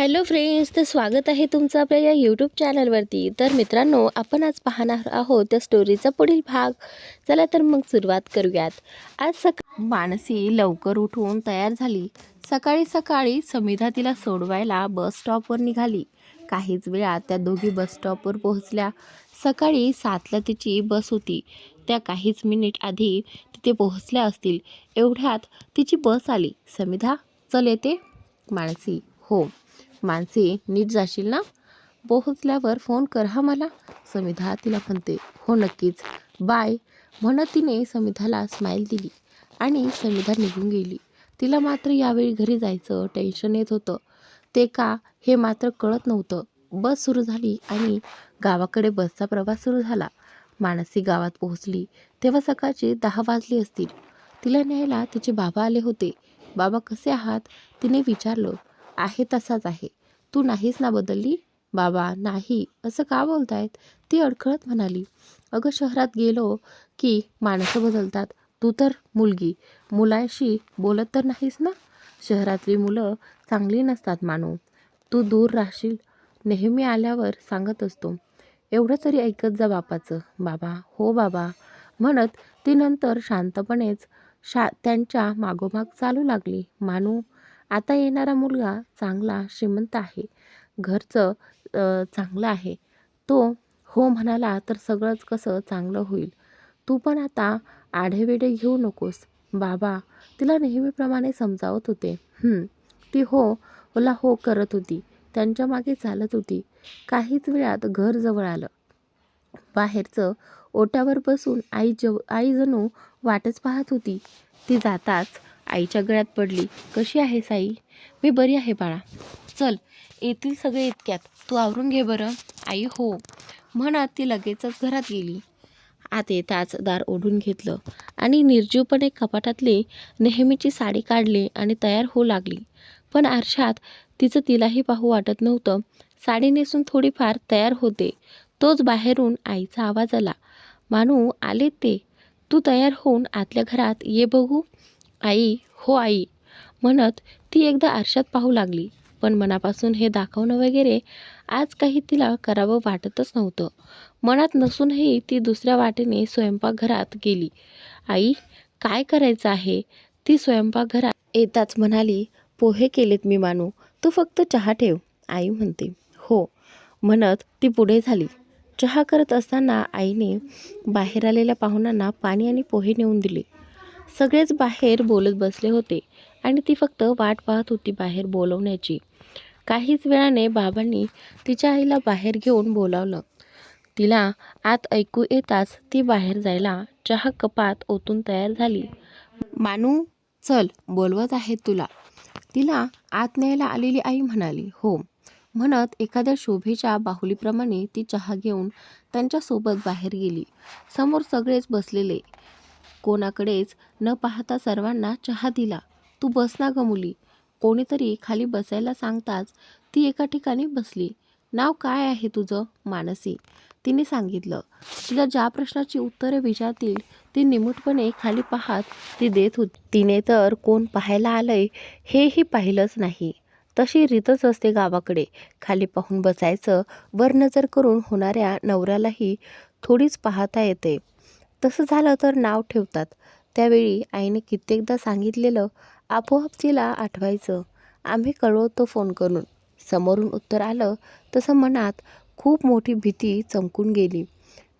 Hello friends तर स्वागत आहे तुमचं आपल्या या यूट्यूब चॅनलवरती तर मित्रांनो आपण आज पाहणार आहोत त्या स्टोरीचा पुढील भाग. चला तर मग सुरुवात करूयात. आज सकाळ मानसी लवकर उठून तयार झाली. सकाळी सकाळी समिधा तिला सोडवायला बस स्टॉपवर निघाली. काहीच वेळात त्या दोघी बस स्टॉपवर पोहोचल्या. सकाळी सातला तिची बस होती. त्या काहीच मिनिट आधी तिथे पोहोचल्या असतील. एवढ्यात तिची बस आली. समिधा चल येते. मानसी हो. मानसी नीट जाशील ना? पोहोचल्यावर फोन कर हा मला. समिधा तिला म्हणते हो नक्कीच. बाय. म्हणत तिने समिधाला स्माईल दिली आणि समिधा निघून गेली. तिला मात्र यावेळी घरी जायचं टेन्शन येत होतं. ते का? हे मात्र कळत नव्हतं. बस सुरू झाली आणि गावाकडे बसचा प्रवास सुरू झाला. मानसी गावात पोहोचली. तेव्हा सकाळचे दहा वाजली असतील. तिला न्यायला तिचे बाबा आले होते. बाबा कसे आहात? तिने विचारलं. आहे तसाच आहे. तू नाहीस ना बदलली? बाबा नाही. असं का बोलतायत? ती अडखळत म्हणाली. अगं शहरात गेलो की माणसं बदलतात. तू तर मुलगी. मुलाशी बोलत तर नाहीस ना? शहरातली मुलं चांगली नसतात मानू. तू दूर राहशील. नेहमी आल्यावर सांगत असतो. एवढं तरी ऐकत जा बापाचं. बाबा हो बाबा. म्हणत ती नंतर शांतपणेच शा त्यांच्या मागोमाग चालू लागली. मानू आता येणारा मुलगा चांगला श्रीमंत आहे. घरचं चांगलं आहे. तो हो म्हणाला तर सगळंच कसं चांगलं होईल. तू पण आता आढेवेढे घेऊ नकोस. बाबा तिला नेहमीप्रमाणे समजावत होते. ती हो ओला हो करत होती. त्यांच्या मागे चालत होती. काहीच वेळात घर जवळ आलं. बाहेरचं ओट्यावर बसून आई जव आई जणू वाटच पाहत होती. ती जाताच आईच्या गळ्यात पडली. कशी आहे साई? मी बरी आहे बाळा. चल येतील सगळे इतक्यात. तू आवरून घे बरं. आई हो. म्हणत ती लगेचच घरात गेली. आत येताच दार ओढून घेतलं आणि निर्जीवपणे कपाटातले नेहमीची साडी काढली आणि तयार होऊ लागली. पण आरशात तिचं तिलाही पाहू वाटत नव्हतं. साडी नेसून थोडीफार तयार होते. तोच बाहेरून आईचा आवाज आला. मानू आले ते. तू तयार होऊन आतल्या घरात ये बघू. आई हो आई. म्हणत ती एकदा आरशात पाहू लागली पण मनापासून हे दाखवणं वगैरे आज काही तिला करावं वाटतच नव्हतं. मनात नसूनही ती दुसऱ्या वाटेने स्वयंपाकघरात गेली. आई काय करायचं आहे? ती स्वयंपाकघरात येताच म्हणाली पोहे केलेत मी मानू तू फक्त चहा ठेव. आई म्हणते हो. म्हणत ती पुढे झाली. चहा करत असताना आईने बाहेर आलेल्या पाहुण्यांना पाणी आणि पोहे नेऊन दिले. सगळेच बाहेर बोलत बसले होते आणि ती फक्त वाट पाहत होती बाहेर बोलवण्याची. काहीच वेळाने बाबांनी तिच्या आईला बाहेर घेऊन बोलावलं. तिला आत ऐकू येताच ती बाहेर जायला चहा कपात ओतून तयार झाली. मानू चल बोलवत आहेत तुला. तिला आत न्यायला आलेली आई म्हणाली हो. म्हणत एखाद्या शोभेच्या बाहुलीप्रमाणे ती चहा घेऊन त्यांच्यासोबत बाहेर गेली. समोर सगळेच बसलेले. कोणाकडेच न पाहता सर्वांना चहा दिला. तू बस ना ग मुली. कोणीतरी खाली बसायला सांगताच ती एका ठिकाणी बसली. नाव काय आहे तुझं? मानसी. तिने सांगितलं. तिला ज्या प्रश्नाची उत्तरे विचारतील ती निमूटपणे खाली पाहत ती देत होती. तिने तर कोण पाहायला आलंय हेही पाहिलंच नाही. तशी रीतच असते गावाकडे. खाली पाहून बसायचं वर नजर करून होणाऱ्या नवऱ्यालाही थोडीच पाहता येते. तसं झालं तर नाव ठेवतात. त्यावेळी आईने कित्येकदा सांगितलेलं आपोआप तिला आठवायचं. आम्ही कळवतो फोन करून. समोरून उत्तर आलं तसं मनात खूप मोठी भीती चमकून गेली.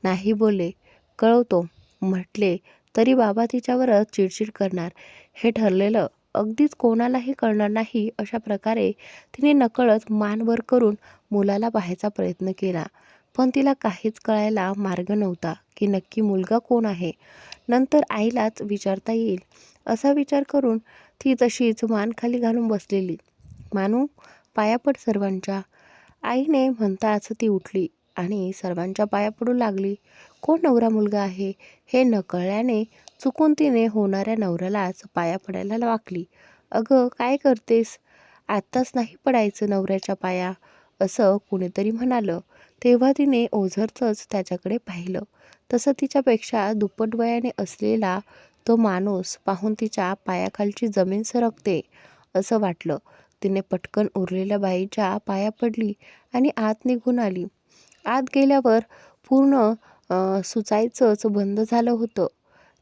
नाही बोले कळवतो. म्हटले तरी बाबा तिच्यावरच चिडचिड करणार. हे ठरलेलं अगदीच कोणालाही कळणार नाही अशा प्रकारे तिने नकळत मान वर करून मुलाला पाहायचा प्रयत्न केला. पण तिला काहीच कळायला मार्ग नव्हता की नक्की मुलगा कोण आहे. नंतर आईलाच विचारता येईल. असा विचार करून ती तशीच मान खाली घालून बसलेली. मानू पाया पड सर्वांच्या. आईने म्हणताच ती उठली आणि सर्वांच्या पाया पडू लागली. कोण नवरा मुलगा आहे हे नकळल्याने चुकून तिने होणाऱ्या नवऱ्यालाच पाया पडायला वाकली. अगं काय करतेस? आत्ताच नाही पडायचं नवऱ्याच्या पाया. असं कुणीतरी म्हणालं. तेव्हा तिने ओझरचंच त्याच्याकडे पाहिलं. तसं तिच्यापेक्षा दुप्पट वयाने असलेला तो माणूस पाहून तिच्या पायाखालची जमीन सरकते असं वाटलं. तिने पटकन उरलेल्या बाईच्या पाया पडली आणि आत निघून आली. आत गेल्यावर पूर्ण सुचायचंच बंद झालं होतं.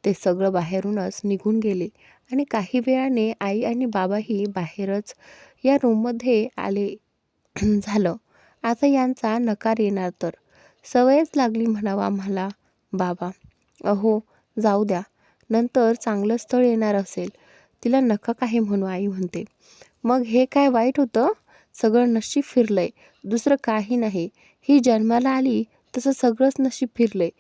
ते सगळं बाहेरूनच निघून गेले आणि काही वेळाने आई आणि बाबाही बाहेरच या रूममध्ये आले. झालं. आता यांचा नकार येणार तर. सवयच लागली म्हणावा आम्हाला बाबा. अहो जाऊ द्या. नंतर चांगलं स्थळ येणार असेल. तिला नका काही म्हणू आई म्हणते. मग हे काय वाईट होतं? सगळं नशीब फिरलंय. दुसरं काही नाही. ही जन्माला आली तसं सगळंच नशीब फिरलंय.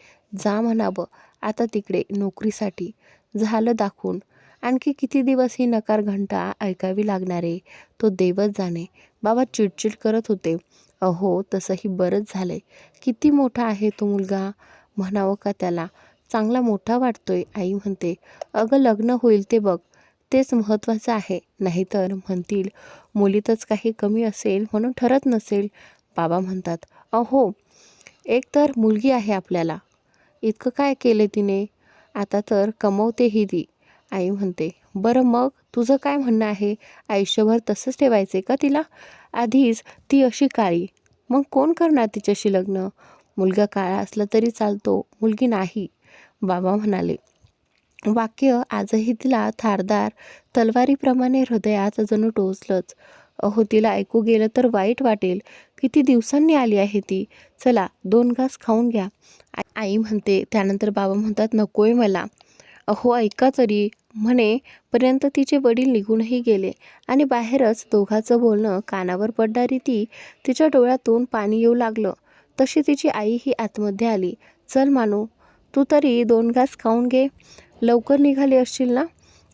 जा म्हणावं आता तिकडे नोकरीसाठी. झालं दाखवून. आणखी किती दिवस ही नकार घंटा ऐकावी लागणारे? तो देवच जाणे. बाबा चिडचिड करत होते. अहो तसंही बरंच झालंय. किती मोठा आहे तो मुलगा? म्हणावं का त्याला? चांगला मोठा वाटतोय आई म्हणते. अगं लग्न होईल ते बघ. तेच महत्त्वाचं आहे. नाहीतर म्हणतील मुलीतच काही कमी असेल म्हणून ठरत नसेल. बाबा म्हणतात अहो एक तर मुलगी आहे आपल्याला. इतकं काय केलं तिने? आता तर कमवतेही ती. आई म्हणते बरं मग तुझं काय म्हणणं आहे? आयुष्यभर तसंच ठेवायचे का तिला? आधीच ती अशी काळी. मग कोण करणार तिच्याशी लग्न? मुलगा काळा असला तरी चालतो मुलगी नाही. बाबा म्हणाले वाक्य आजही तिला थारदार तलवारीप्रमाणे हृदयात जणू टोचलंच. अहो तिला ऐकू गेलं तर वाईट वाटेल. किती दिवसांनी आली आहे ती? चला दोन घास खाऊन घ्या. आई म्हणते त्यानंतर बाबा म्हणतात नकोय मला. अहो ऐका तरी. म्हणेपर्यंत तिचे वडील निघूनही गेले आणि बाहेरच दोघाचं बोलणं कानावर पडणारी ती तिच्या डोळ्यातून पाणी येऊ लागलं. तशी तिची आई ही आतमध्ये आली. चल मानू तू तरी दोन घास खाऊन घे. लवकर निघाली असशील ना?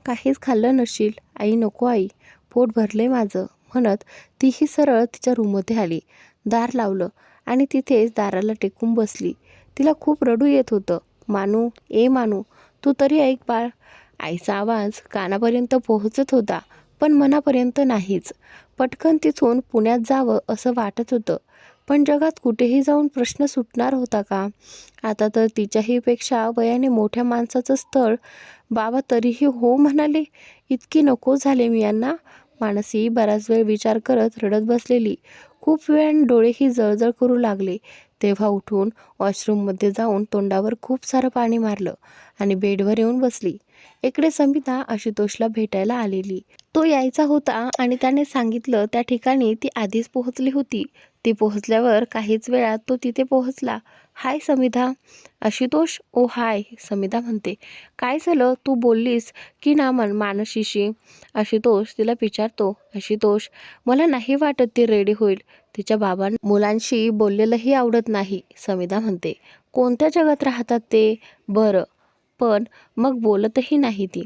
काहीच खाल्लं नसशील. आई नको आई. पोट भरले माझं म्हणत तीही सरळ तिच्या रूममध्ये आली. दार लावलं आणि तिथेच दाराला टेकून बसली. तिला खूप रडू येत होतं. मानू ए मानू तू तरी ऐक बाळ. आईचा आवाज कानापर्यंत पोहोचत होता पण मनापर्यंत नाहीच. पटकन तिथून पुण्यात जावं असं वाटत होतं. पण जगात कुठेही जाऊन प्रश्न सुटणार होता का? आता तर तिच्याहीपेक्षा वयाने मोठ्या माणसाचं स्थळ बाबा तरीही हो म्हणाले. इतकी नको झाले मी यांना. मानसी बराच वेळ विचार करत रडत बसलेली. खूप वेळाने डोळेही जळजळ करू लागले. तेव्हा उठून वॉशरूममध्ये जाऊन तोंडावर खूप सारं पाणी मारलं आणि बेडवर येऊन बसली. इकडे समिता आशुतोषला भेटायला आलेली. तो यायचा होता आणि त्याने सांगितलं त्या ठिकाणी ती आधीच पोहोचली होती. ती पोहोचल्यावर काहीच वेळात तो तिथे पोहोचला. हाय समिधा. आशुतोष ओ हाय. समिधा म्हणते काय झालं? तू बोललीस की ना मन मानशीशी आशुतोष तिला विचारतो आशुतोष मला नाही वाटत ती रेडी होईल. तिच्या बाबां मुलांशी बोललेलंही आवडत नाही. समिधा म्हणते कोणत्या जगात राहतात ते? बरं पण मग बोलतही नाही ती.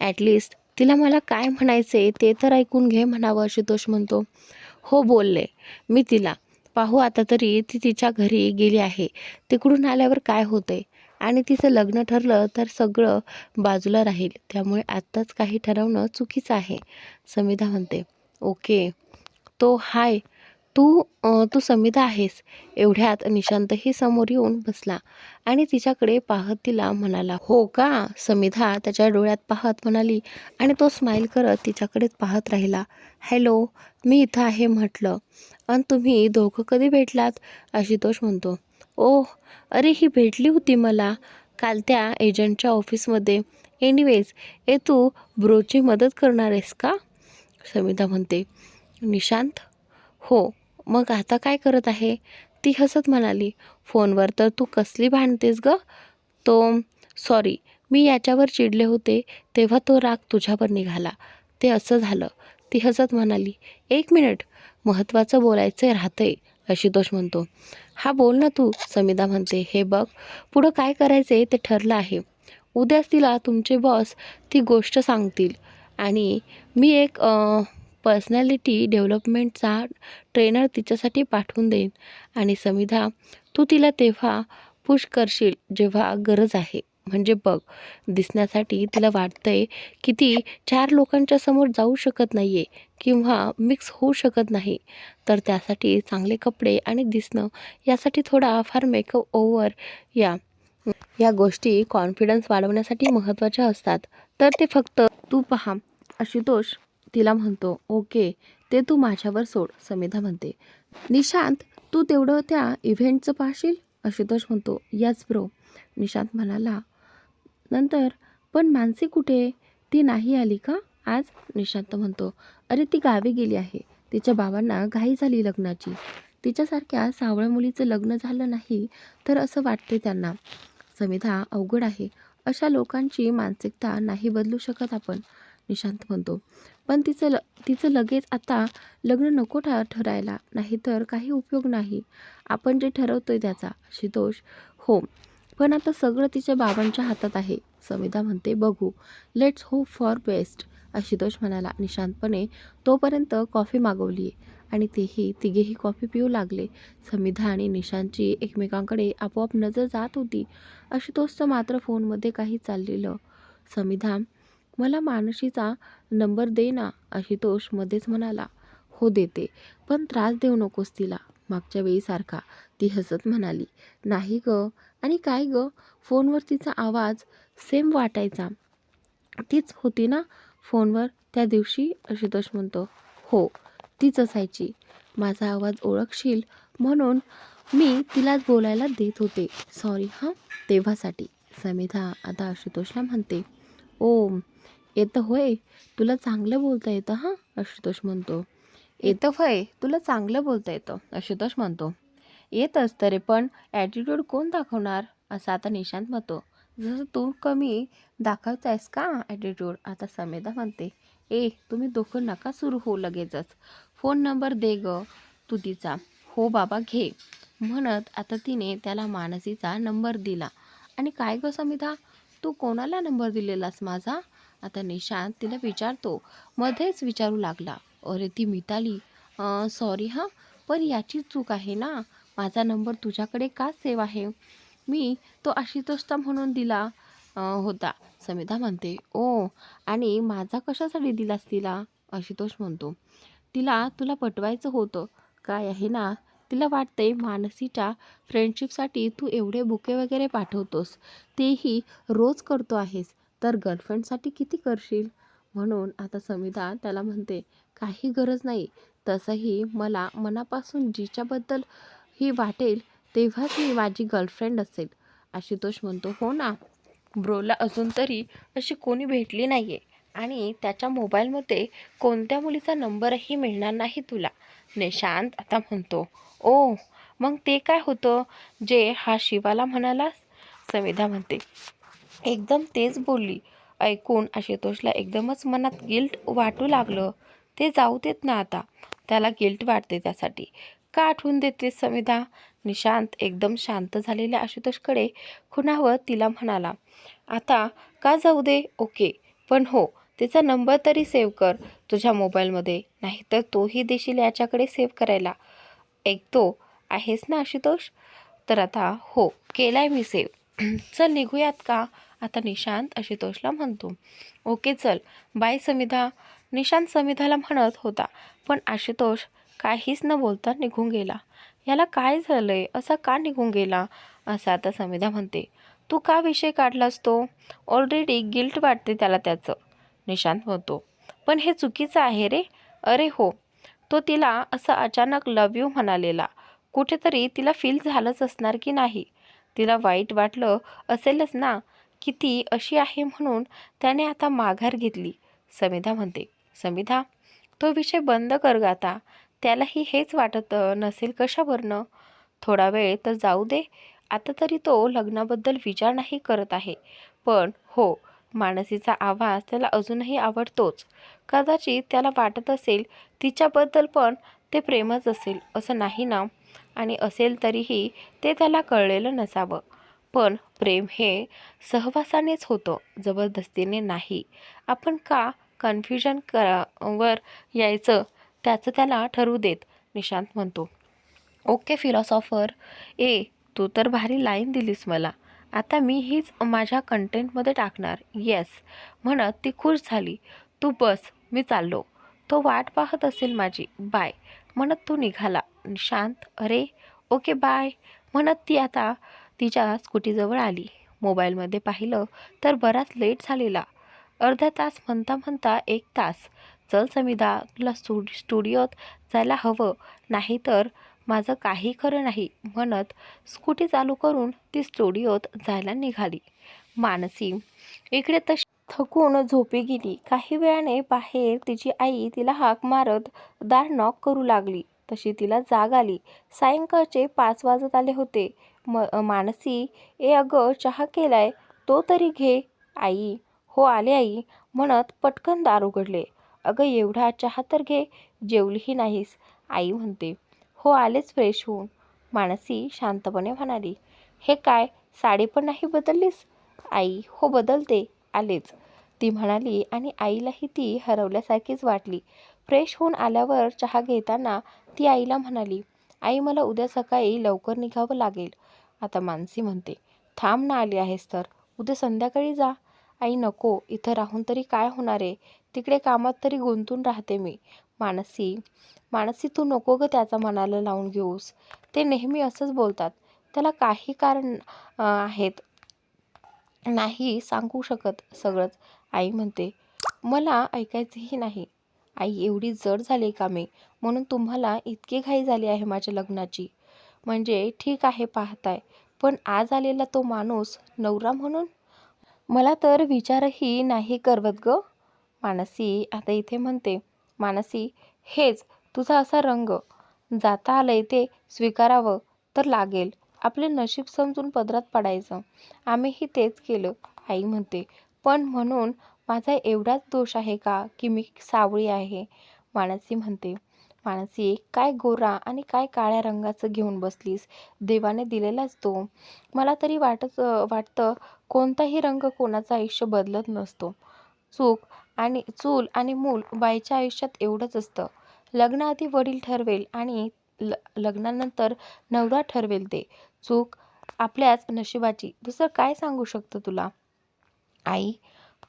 ॲटलिस्ट तिला मला काय म्हणायचे ते तर ऐकून घे म्हणावं आशुतोष म्हणतो. हो बोलले. मी तिला पाहू आता तरी ती तिच्या घरी गेली आहे. तिकडून आल्यावर काय होतंय? आणि तिचं लग्न ठरलं तर सगळं बाजूला राहील. त्यामुळे आत्ताच काही ठरवणं चुकीचं आहे. समिधा म्हणते ओके. तो हाय. तू तू समिधा आहेस. एवढ्यात निशांतही समोर येऊन बसला आणि तिच्याकडे पाहत तिला म्हणाला हो का? समिधा त्याच्या डोळ्यात पाहत म्हणाली आणि तो स्माईल करत तिच्याकडेच पाहत राहिला. हॅलो मी इथं आहे म्हटलं. आणि तुम्ही दोघं कधी भेटलात? आशुतोष म्हणतो. ओह अरे ही भेटली होती मला. काल त्या एजंटच्या ऑफिसमध्ये. एनिवेज ए तू ब्रोची मदत करणार आहेस का? समिधा म्हणते. निशांत? हो. मग आता काय करत आहे? ती हसत म्हणाली फोनवर तर तू कसली भांडतेस ग? तो सॉरी मी याच्यावर चिडले होते तेव्हा तो राग तुझ्यावर निघाला. ते असं झालं. ती हसत म्हणाली एक मिनिट महत्त्वाचं बोलायचं राहतंय आशुतोष म्हणतो. हा बोल ना तू समीदा म्हणते हे बघ पुढं काय करायचे ते ठरलं आहे. उद्याच तिला तुमचे बॉस ती गोष्ट सांगतील आणि मी एक पर्सनॅलिटी डेव्हलपमेंटचा ट्रेनर तिच्यासाठी पाठवून देईन. आणि समिधा तू तिला तेव्हा पुश करशील जेव्हा गरज आहे. म्हणजे बघ दिसण्यासाठी तिला वाटतंय की ती चार लोकांच्या समोर जाऊ शकत नाही आहे किंवा मिक्स होऊ शकत नाही. तर त्यासाठी चांगले कपडे आणि दिसणं यासाठी थोडा फार मेकअप ओव्हर या. या गोष्टी कॉन्फिडन्स वाढवण्यासाठी महत्त्वाच्या असतात. तर ते फक्त तू पहा. आशुतोष तिला म्हणतो ओके ते तू माझ्यावर सोड समिधा म्हणते. निशांत तू तेवढं त्या इव्हेंटचं पाहशील? आशुतोष म्हणतो याच ब्रो. निशांत म्हणाला नंतर पण मानसी कुठे? ती नाही आली का आज? निशांत म्हणतो अरे ती गावी गेली आहे. तिच्या बाबांना घाई झाली लग्नाची. तिच्यासारख्या सावळ्या मुलीचं लग्न झालं नाही तर असं वाटते त्यांना. समिधा अवघड आहे. अशा लोकांची मानसिकता नाही बदलू शकत आपण निशांत म्हणतो. पण तिचं ल तिचं लगेच आता लग्न नको ठ ठरायला नाहीतर काही उपयोग नाही. आपण जे ठरवतोय त्याचा आशुतोष हो पण आता सगळं तिच्या बाबांच्या हातात आहे. समिधा म्हणते बघू let's hope for best Ashutosh म्हणाला. निशांतपणे तोपर्यंत कॉफी मागवली आहे आणि तेही तिघेही कॉफी पिऊ लागले. समिधा आणि निशांतची एकमेकांकडे आपोआप नजर जात होती. आशुतोषचं मात्र फोनमध्ये काही चाललेलं. समिधा मला मानशीचा नंबर दे ना आशुतोष मध्येच म्हणाला. हो देते. पण त्रास देऊ नकोस तिला. मागच्या वेळीसारखा ती हसत म्हणाली. नाही ग. आणि काय ग? फोनवर तिचा आवाज सेम वाटायचा. तीच होती ना फोनवर? त्या दिवशी आशुतोष म्हणतो. हो तीच असायची. माझा आवाज ओळखशील? म्हणून मी तिलाच बोलायला देत होते. सॉरी हां तेव्हासाठी. समिधा आता आशुतोषला म्हणते. ओ येतं होय. तुला चांगलं बोलता येतं हां? आशुतोष म्हणतो. येतं होय. तुला चांगलं बोलता येतं आशुतोष म्हणतो. येतच तरी पण ॲटिट्यूड कोण दाखवणार? असं आता निशांत म्हणतो. जसं तू कमी दाखवतायस का ॲटिट्यूड आता समेदा म्हणते. ए तुम्ही दोघं नका सुरू हो लगेचच. फोन नंबर दे ग तू तिचा. हो बाबा घे. म्हणत आता तिने त्याला मानसीचा नंबर दिला. आणि काय ग समिधा? तू कोणाला नंबर दिलेलास माझा? आता निशांत तिला विचारतो. मध्येच विचारू लागला. अरे ती मिताली. सॉरी हां. पण याची चूक आहे ना? माझा नंबर तुझ्याकडे का सेव आहे? मी तो आशितोषचा म्हणून दिला होता. समिता म्हणते ओ आणि माझा कशासाठी दिलास तिला? आशुतोष म्हणतो तिला तुला पटवायचं होतं. काय आहे ना? तिला वाटते मानसीच्या फ्रेंडशिपसाठी तू एवढे बुके वगैरे पाठवतोस? तेही रोज करतो आहेस. तर गर्लफ्रेंडसाठी किती करशील? म्हणून आता समिधा त्याला म्हणते काही गरज नाही. तसंही मला मनापासून जिच्याबद्दल ही वाटेल तेव्हाच मी माझी गर्लफ्रेंड असेल. आशुतोष म्हणतो हो ना. ब्रोला अजून तरी अशी कोणी भेटली नाही आहे आणि त्याच्या मोबाईलमध्ये कोणत्या मुलीचा नंबरही मिळणार नाही तुला. निशांत आता म्हणतो ओ मग ते काय होतं? जे हा शिवाला म्हणालास? समिधा म्हणते एकदम तेच बोलली. ऐकून आशुतोषला एकदमच मनात गिल्ट वाटू लागलं. ते जाऊ देत ना आता. त्याला गिल्ट वाटते त्यासाठी. का आठवून देते समिधा निशांत एकदम शांत झालेल्या आशुतोषकडे खुणावत तिला म्हणाला आता का जाऊ दे? ओके. पण हो तिचा नंबर तरी सेव्ह कर तुझ्या मोबाईलमध्ये. नाहीतर तोही देशील याच्याकडे सेव्ह करायला. ऐकतो आहेस ना आशुतोष? तर आता हो केलाय मी सेव्ह. चल निघूयात का? आता निशांत आशुतोषला म्हणतो. ओके चल. बाय समिधा. निशांत समिधाला म्हणत होता पण आशुतोष काहीच न बोलता निघून गेला. याला काय झालं आहे असा का निघून गेला? असं आता समिधा म्हणते. तू का विषय काढलास तो? ऑलरेडी गिल्ट वाटते त्याला त्याचं. निशांत म्हणतो. पण हे चुकीचं आहे रे. अरे हो. तो तिला असं अचानक लव यू म्हणालेला. कुठेतरी तिला फील झालंच असणार की नाही. तिला वाईट वाटलं असेलच ना की ती अशी आहे म्हणून त्याने आता माघार घेतली. समिधा म्हणते समिधा तो विषय बंद कर ग आता. त्यालाही हेच वाटत नसेल कशावरनं थोडा वेळ तर जाऊ दे. आता तरी तो लग्नाबद्दल विचार नाही करत आहे. पण हो मानसीचा आवाज त्याला अजूनही आवडतोच. कदाचित त्याला वाटत असेल तिच्याबद्दल पण ते प्रेमच असेल असं नाही ना? आणि असेल तरीही ते त्याला कळलेलं नसावं. पण प्रेम हे सहवासानेच होतं जबरदस्तीने नाही. आपण का कन्फ्युजन करा वर यायचं? त्याचं त्याला ठरवू देत निशांत म्हणतो. Okay philosopher. ए तू तर भारी लाईन दिलीस मला. आता मी हीच माझ्या कंटेंटमध्ये टाकणार. येस म्हणत ती खुश झाली. तू बस मी चाललो. तो वाट पाहत असेल माझी. बाय म्हणत तो निघाला. शांत? अरे ओके बाय म्हणत ती आता तिच्या स्कूटीजवळ आली. मोबाईलमध्ये पाहिलं तर बराच लेट झालेला. अर्धा तास म्हणता म्हणता एक तास. चल समिधा तुला स्टु स्टुडिओत जायला हवं. नाहीतर माझं काही खरं नाही म्हणत स्कूटी चालू करून ती स्टुडिओत जायला निघाली. मानसी इकडे तशी थकून झोपी गेली. काही वेळाने बाहेर तिची आई तिला हाक मारत दार नॉक करू लागली. तशी तिला जाग आली. सायंकाळचे पाच वाजत आले होते. म मानसी ए अगं चहा केलाय? तो तरी घे. आई हो आले आई म्हणत पटकन दार उघडले. अगं एवढा चहा तर घे. जेवलीही नाहीस. आई म्हणते हो आलेच फ्रेश होऊन. मानसी शांतपणे म्हणाली हे काय साडी पण नाही बदललीस? आई हो बदलते आलेच. ती म्हणाली आणि आईलाही ती हरवल्यासारखीच वाटली. फ्रेश होऊन आल्यावर चहा घेताना ती आईला म्हणाली आई मला उद्या सकाळी लवकर निघावं लागेल. आता मानसी म्हणते थांब ना आली आहेस तर. उद्या संध्याकाळी जा. आई नको इथं राहून तरी काय होणार आहे? तिकडे कामात तरी गुंतून राहते मी. मानसी मानसी तू नको ग त्याचा मनाला लावून घेऊस. ते नेहमी असंच बोलतात. त्याला काही कारण आहेत. नाही सांगू शकत सगळंच. आई म्हणते मला ऐकायचंही नाही. आई एवढी जड झाली का मी म्हणून तुम्हाला इतकी घाई झाली आहे माझ्या लग्नाची. म्हणजे ठीक आहे पाहताय. पण आज आलेला तो माणूस नवरा म्हणून? मला तर विचारही नाही करवत ग. मानसी आता इथे म्हणते मानसी हेच तुझा असा रंग. जाता आलंय ते स्वीकारावं तर लागेल. आपले नशीब समजून पदरात पडायचं. आम्हीही तेच केलं आई म्हणते. पण म्हणून माझा एवढाच दोष आहे का की मी सावळी आहे? मानसी म्हणते. मानसी काय गोरा आणि काय काळ्या रंगाचं घेऊन बसलीस? देवाने दिलेलाच तो. मला तरी वाटत वाटतं कोणताही रंग कोणाचं आयुष्य बदलत नसतो. चूक आणि चूल आणि मूल बाईच्या आयुष्यात एवढंच असतं. लग्नाआधी वडील ठरवेल आणि ल लग्नानंतर नवरा ठरवेल ते. चूक आपल्याच नशिबाची. दुसरं काय सांगू शकतं तुला? आई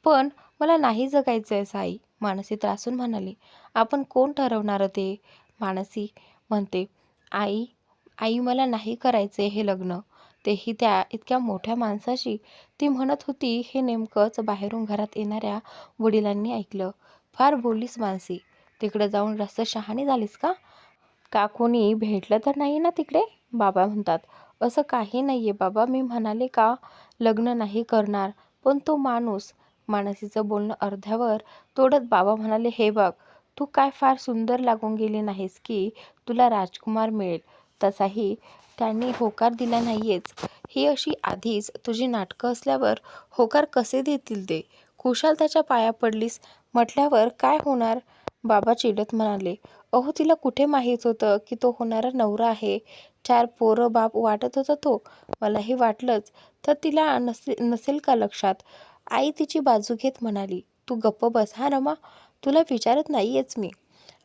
पण मला नाही जगायचं आहे साई मानसी त्रासून म्हणाली. आपण कोण ठरवणार ते? मानसी म्हणते. आई आई मला नाही करायचे हे लग्न. तेही त्या इतक्या मोठ्या माणसाशी. ती म्हणत होती हे नेमकंच बाहेरून घरात येणाऱ्या वडिलांनी ऐकलं. फार बोललीस मानसी. तिकडे जाऊन रस्त शहाणी झालीस का? का कोणी भेटलं तर नाही ना तिकडे? बाबा म्हणतात. असं काही नाही आहे बाबा. मी म्हणाले का लग्न नाही करणार. पण तो माणूस. मानसीचं बोलणं अर्ध्यावर तोडत बाबा म्हणाले हे बघ तू काय फार सुंदर लागून गेली नाहीस की तुला राजकुमार मिळेल. तसाही त्यांनी होकार दिला नाहीयेच. ही अशी आधीच तुझी नाटकं असल्यावर होकार कसे देतील ते? कुशाल त्याच्या पाया पडलीस. म्हटल्यावर काय होणार? बाबा चिडत म्हणाले. अहो तिला कुठे माहीत होतं की तो होणारा नवरा आहे? चार पोरं बाप वाटत होता तो. मलाही वाटलंच. तर तिला नसे नसेल का लक्षात? आई तिची बाजू घेत म्हणाली. तू गप्प बस हा रमा. तुला विचारत नाहीयेच मी.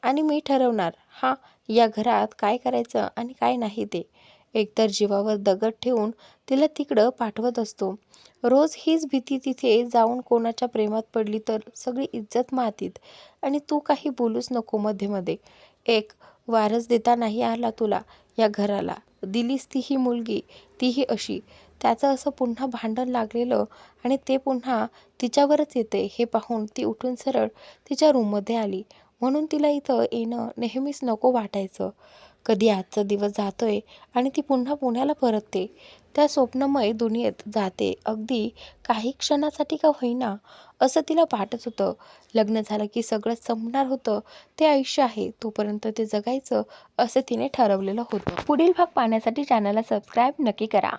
आणि मी ठरवणार हा या घरात काय करायचं आणि काय नाही ते. एकतर जीवावर दगड ठेवून तिला तिकडं पाठवत असतो. रोज हीच भीती तिथे जाऊन कोणाच्या प्रेमात पडली तर सगळी इज्जत मातीत. आणि तू काही बोलूच नको मध्ये मध्ये. एक वारस देता नाही आला तुला या घराला. दिलीस ती ही मुलगी तीही अशी. त्याचं असं पुन्हा भांडण लागलेलं आणि ते पुन्हा तिच्यावरच येते. हे पाहून ती उठून सरळ तिच्या रूममध्ये आली. म्हणून तिला इथं येणं नेहमीच नको वाटायचं. कधी आजचा दिवस जातोय आणि ती पुन्हा पुण्याला परतते. त्या स्वप्नमय दुनियेत जाते. अगदी काही क्षणासाठी का होईना असं तिला वाटत होतं. लग्न झालं की सगळं संपणार होतं. ते आयुष्य आहे. तोपर्यंत ते जगायचं असं तिने ठरवलेलं होतं. पुढील भाग पाहण्यासाठी चॅनलला सबस्क्राईब नक्की करा.